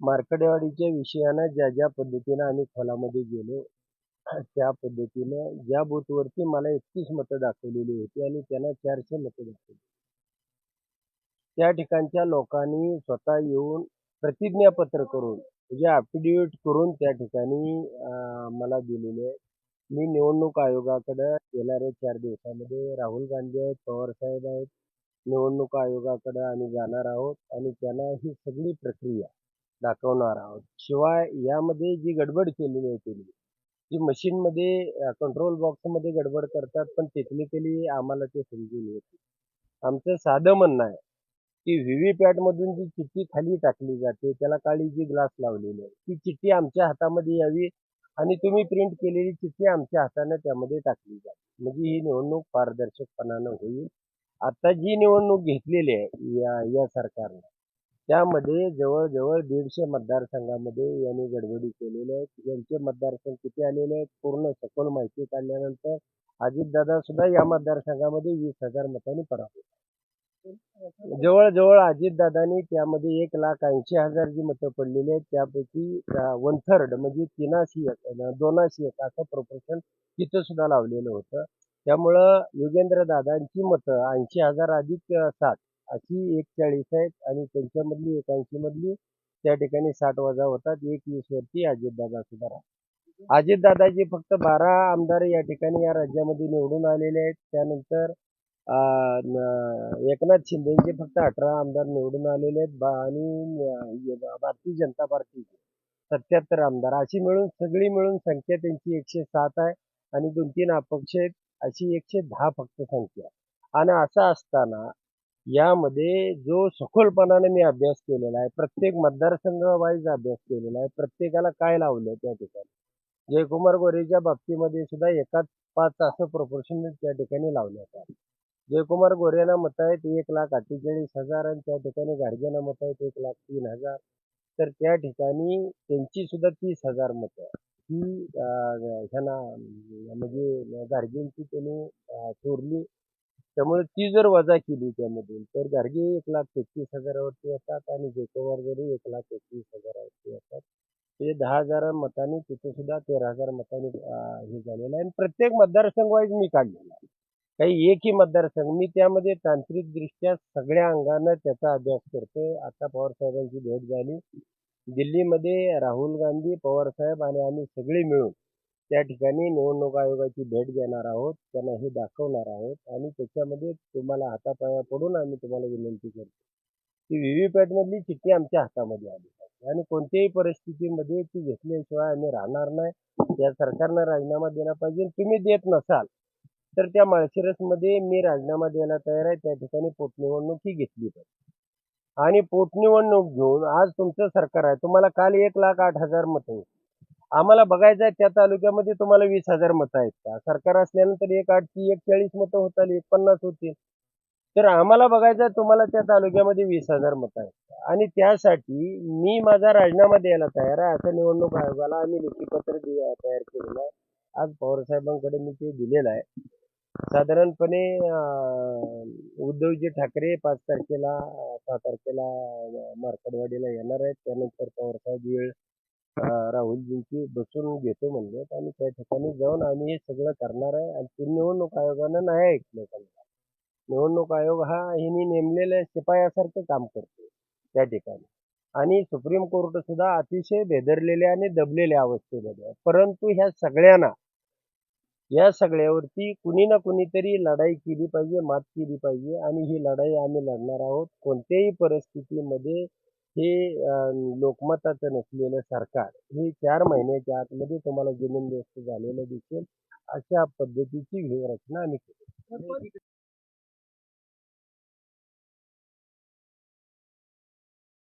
मार्कडेवाडीच्या विषयानं ज्या ज्या पद्धतीनं आम्ही खोलामध्ये गेलो त्या पद्धतीनं ज्या बूथवरती मला एकतीस मतं दाखवलेली होती आणि त्यांना चारशे मतं दाखवली. त्या ठिकाणच्या लोकांनी स्वतः येऊन प्रतिज्ञापत्र करून म्हणजे अफिडेविट करून त्या ठिकाणी मला दिलेले आहे मी निवडणूक आयोगाकडं येणाऱ्या चार दिवसामध्ये राहुल गांधी आहेत पवार साहेब आहेत. निवडणूक आयोगाकडं आम्ही जाणार आहोत आणि त्यांना ही सगळी प्रक्रिया दाखवणार आहोत. शिवाय यामध्ये जी गडबड केलेली आहे त्यांनी जी मशीनमध्ये कंट्रोल बॉक्समध्ये गडबड करतात पण टेक्निकली आम्हाला ते समजून येते आमचं साधं म्हणणं आहे की व्हीव्हीपॅट मधून जी चिठ्ठी खाली टाकली जाते त्याला काळी जी ग्लास लावलेली आहे ती चिठ्ठी आमच्या हातामध्ये यावी आणि तुम्ही प्रिंट केलेली चिठ्ठी आमच्या हाताने त्यामध्ये टाकली जाते म्हणजे ही निवडणूक पारदर्शकपणानं होईल. आता जी निवडणूक घेतलेली आहे या या सरकारनं त्यामध्ये जवळजवळ दीडशे मतदारसंघामध्ये यांनी गडबडी केलेल्या आहेत यांचे मतदारसंघ किती आलेले आहेत पूर्ण सखोल माहिती काढल्यानंतर अजितदादा सुद्धा या मतदारसंघामध्ये वीस हजार मतांनी पराभूत जवळजवळ अजितदादांनी त्यामध्ये एक लाख ऐंशी हजार जी मतं पडलेली आहेत त्यापैकी वन थर्ड म्हणजे तीनाशी एक दोनाशी एक असं प्रोपोर्शन तिथं सुद्धा लावलेलं होतं. त्यामुळं योगेंद्र दादांची मतं ऐंशी हजार अधिक सात अशी एक चाळीस आहेत आणि त्यांच्यामधली एक ऐंशी मधली त्या ठिकाणी साठ वजा होतात. एक वीस वरती अजितदादा सुद्धा राहतात. फक्त बारा आमदार या ठिकाणी या राज्यामध्ये निवडून आलेले आहेत. त्यानंतर एकनाथ शिंदेचे फक्त अठरा आमदार निवडून आलेले आहेत. बा- आणि भारतीय जनता पार्टीचे सत्याहत्तर आमदार. अशी मिळून सगळी मिळून संख्या त्यांची एकशे सात आहे आणि दोन तीन अपक्ष आहेत. अशी एकशे दहा फक्त संख्या आणि असं असताना यामध्ये जो सखोलपणाने मी अभ्यास केलेला आहे प्रत्येक मतदारसंघ वाईज अभ्यास केलेला आहे प्रत्येकाला काय लावलं त्या ठिकाणी? जयकुमार गोरेच्या बाबतीमध्ये सुद्धा एकाच पाच असं प्रोपोर्शन त्या ठिकाणी लावण्यात आलं जयकुमार गोरेला मत आहेत एक लाख अठ्ठेचाळीस हजार आणि त्या ठिकाणी गाडगेना मत आहेत एक लाख तीन हजार. तर त्या ठिकाणी त्यांची सुद्धा तीस हजार मतं ही ह्यांना म्हणजे गाडगेंची त्यांनी थोरली चोरली त्यामुळे ती जर वजा केली त्यामधून तर गाडगे एक लाख तेहतीस हजारावरती येतात आणि जयकुमार जरी एक लाख एकवीस हजारावरती येतात ते दहा हजार मतांनी तिथे सुद्धा तेरा हजार मतांनी हे झालेलं आहे. आणि प्रत्येक मतदारसंघ वाईज मी काढलेला आहे. काही एकही मतदारसंघ मी त्यामध्ये तांत्रिकदृष्ट्या सगळ्या अंगानं त्याचा अभ्यास करतोय. आता पवार साहेबांची भेट झाली. दिल्लीमध्ये राहुल गांधी पवार साहेब आणि आम्ही सगळे मिळून त्या ठिकाणी निवडणूक आयोगाची भेट घेणार आहोत त्यांना हे दाखवणार आहोत आणि त्याच्यामध्ये तुम्हाला हातापाया पडून आम्ही तुम्हाला विनंती करतो. की व्ही पॅटमधली चिठ्ठी आमच्या हातामध्ये आली पाहिजे आणि कोणत्याही परिस्थितीमध्ये ती घेतल्याशिवाय आम्ही राहणार नाही. या सरकारनं राजीनामा दिला पाहिजे. तुम्ही देत नसाल तर त्या माळशिरसमध्ये मी राजीनामा द्यायला तयार आहे. त्या ठिकाणी पोटनिवडणूक ही घेतली पाहिजे. आणि पोटनिवडणूक घेऊन आज तुमचं सरकार आहे. तुम्हाला काल एक लाख आठ हजार मतं होती. आम्हाला बघायचं आहे त्या तालुक्यामध्ये तुम्हाला वीस हजार मतं आहेत का? सरकार असल्यानंतर एक आठची एक चाळीस मतं होतात एक पन्नास होतील. तर आम्हाला बघायचं आहे तुम्हाला त्या तालुक्यामध्ये वीस हजार मतं आहेत आणि त्यासाठी मी माझा राजीनामा द्यायला तयार आहे. असं निवडणूक आयोगाला आम्ही लेखीपत्र तयार केलेलं आहे. आज पवारसाहेबांकडे मी ते दिलेलं आहे. साधारणपणे उद्धवजी ठाकरे पाच तारखेला सहा तारखेला अं, मार्कडवाडीला येणार आहेत. त्यानंतर पवारसाहेब वेळ राहुलजींची बसून घेतो म्हणले. आणि त्या ठिकाणी जाऊन आम्ही हे सगळं करणार आहे. आणि ते निवडणूक आयोगानं नाही ऐकलं त्यांना. निवडणूक आयोग हा ह्यांनी नेमलेल्या शिपायासारखं काम करतो त्या ठिकाणी. आणि सुप्रीम कोर्ट सुद्धा अतिशय बेदरलेल्या आणि दबलेल्या अवस्थेमध्ये आहे. परंतु ह्या सगळ्यांना या सगळ्यावरती कुणी ना कुणीतरी लढाई केली पाहिजे मात केली पाहिजे. आणि ही लढाई आम्ही लढणार आहोत कोणत्याही परिस्थितीमध्ये हे लोकमताचं नसलेलं सरकार हे चार महिन्याच्या आतमध्ये तुम्हाला जमीन व्यस्त झालेलं दिसेल अशा पद्धतीची व्यूहरचना आम्ही केली.